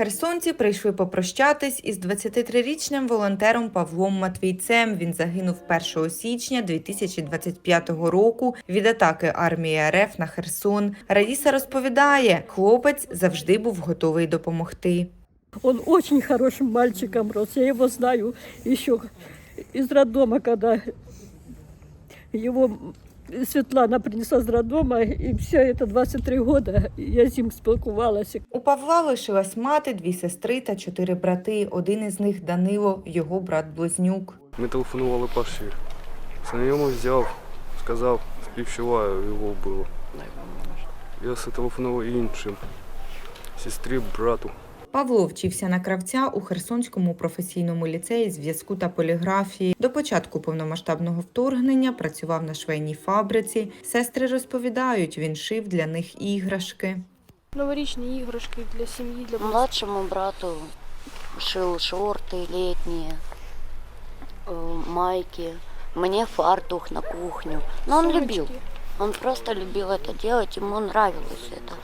Херсонці прийшли попрощатись із 23-річним волонтером Павлом Матвійцем. Він загинув 1 січня 2025 року від атаки армії РФ на Херсон. Раїса розповідає, хлопець завжди був готовий допомогти. Он очень хорошим мальчиком рос. Я его знаю еще из роддома, когда его Светлана принесла из роддома, и все это 23 года я с ним спілкувалася. У Павла лишилась мати, дві сестри та чотири брати. Один із них Данило, його брат Близнюк. Ми телефонували Паші. Знайомий взяв, сказав, співчуваю, його вбило. Я зателефонував іншим. Сестрі, брату. Павло вчився на кравця у Херсонському професійному ліцеї зв'язку та поліграфії. До початку повномасштабного вторгнення працював на швейній фабриці. Сестри розповідають, він шив для них іграшки. Новорічні іграшки для сім'ї, для батьків. Младшему брату шил шорты летние, э, майки, мне фартух на кухню. Но он Сумочки. любил, он просто любил это делать, ему нравилось это.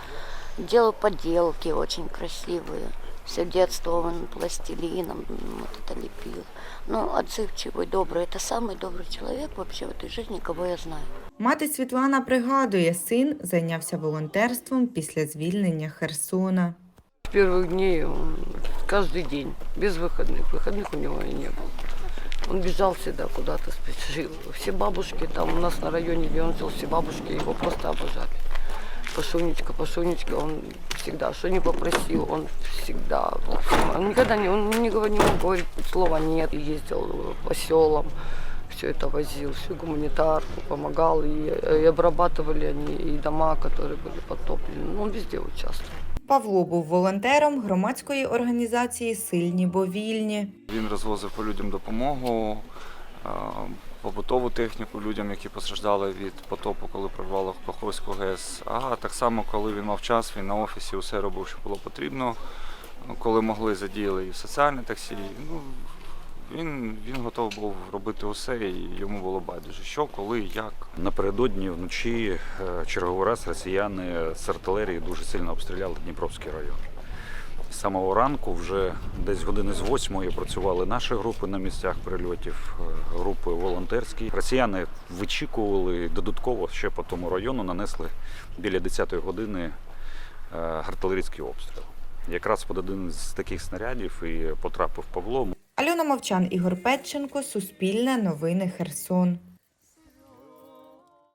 Делал поделки очень красивые. Все детство он пластилином м, вот это лепил. Ну, отзывчивый, добрый. Это самый добрый человек вообще в этой жизни, кого я знаю. Мати Світлана пригадує, син зайнявся волонтерством після звільнення Херсона. С первых дней он каждый день, без выходных. Выходных у него и не было. Он бежал всегда куда-то, спешил. Все бабушки там у нас на районе, где он жил, все бабушки его просто обожали. Пашунечка, Пашунечка, он всегда, что не попросил, он всегда. вот, Он никогда не, он не говорил, не мог говорить слова нет. И ездил по селам, все это возил, всю гуманитарку, помогал. И, и обрабатывали они и дома, которые были потоплены. Ну, он везде участвовал. Павло був волонтером громадської організації Сильні бо вільні. Він розвозив по людям допомогу, е, побутову техніку людям, які постраждали від потопу, коли прорвало Каховську ГЕС. А так само, коли він мав час, він на офісі усе робив, що було потрібно. Коли могли, задіяли і соціальне таксі. Ну, він, він готов був робити усе, і йому було байдуже, що, коли, як. Напередодні вночі е, черговий раз росіяни з артилерії дуже сильно обстріляли Дніпровський район. З самого ранку, вже десь години з восьмої працювали наші групи на місцях прильотів, е, групи волонтерські. Росіяни вичікували додатково ще по тому району, нанесли біля 10-ї години е, артилерійський обстріл. Якраз під один з таких снарядів і потрапив Павло. Альона Мовчан, Ігор Петченко, Суспільне новини Херсон.